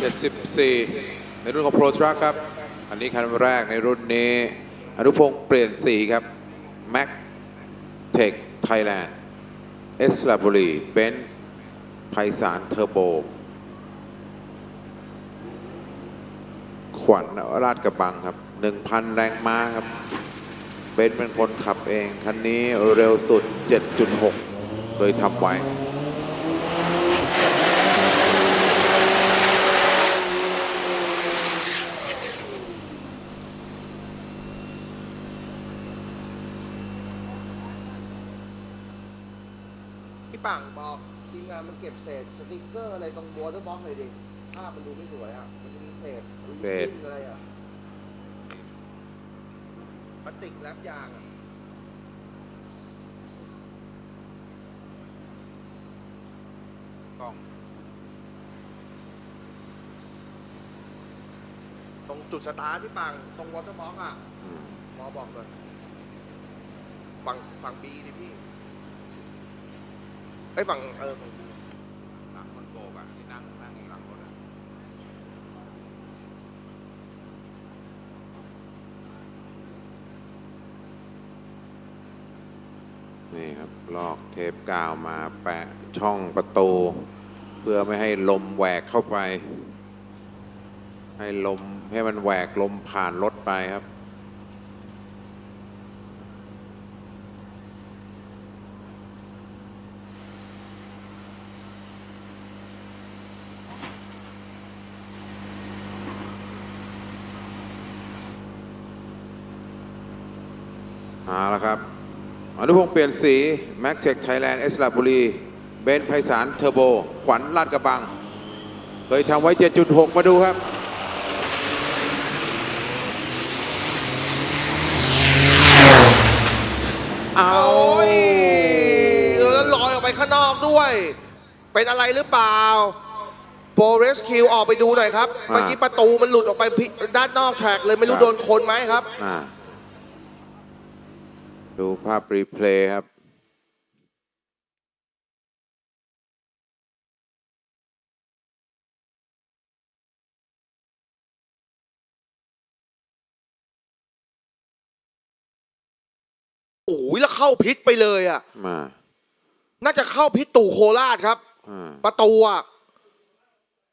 74 ในรุ่นของ Pro Truck ครับ อันนี้คันแรกในรุ่นนี้ อนุพงศ์เปลี่ยนสีครับ Mac Tech Thailand เอสลาบุรีเบนซ์ไพศาลเทอร์โบ ขวัญราชกระบังครับ 1,000 แรงม้าครับ เบนซ์เป็นคนขับเอง คันนี้เร็วสุด 7.6 โดยทำไว้ พี่ปังบอกทีมงานมันเก็บเศษสติกเกอร์อะไรตรงวอเตอร์บ็อกเลยดิภาพมันดูไม่สวยอะมันจะมีเศษเศษลิ้นอะไรอะพลาสติกแรปยางอะกล้อง ตรงจุดสตาร์ทพี่ปังตรงวอเตอร์บ็อกอะอืมหมอบอกเลยฝั่งฝั่งบีดิพี่ ไอ้ยฝั่งเออฝั่ง B หลังคนโบกอะที่นั่งนั่งอยู่หลังรถอะนี่ครับลอกเทปกาวมาแปะช่องประตู เพื่อไม่ให้ลมแหวกเข้าไป ให้ลมให้มันแหวกลมผ่านรถไปครับ เอาละครับ อนุพงศ์เปลี่ยนสีแม็กเทคไทยแลนด์เอสลาบุรี เบนซ์ไพศาลเทอร์โบ ขวัญลาดกระบัง เคยทำไว้ 7.6 มาดูครับเอาโอ้ยเออแล้วลอยออกไปข้างนอกด้วย เป็นอะไรหรือเปล่าโปรเรสคิวออกไปดูหน่อยครับเมื่อกี้ประตูมันหลุดออกไปพิด้านนอกแทร็กเลยไม่รู้โดนคนไหมครับอ่า ดูภาพรีเพลย์ครับ โอ้ยแล้วเข้าพิษไปเลยอะ มา น่าจะเข้าพิษตู่โคราชครับ อ่า ประตูอะ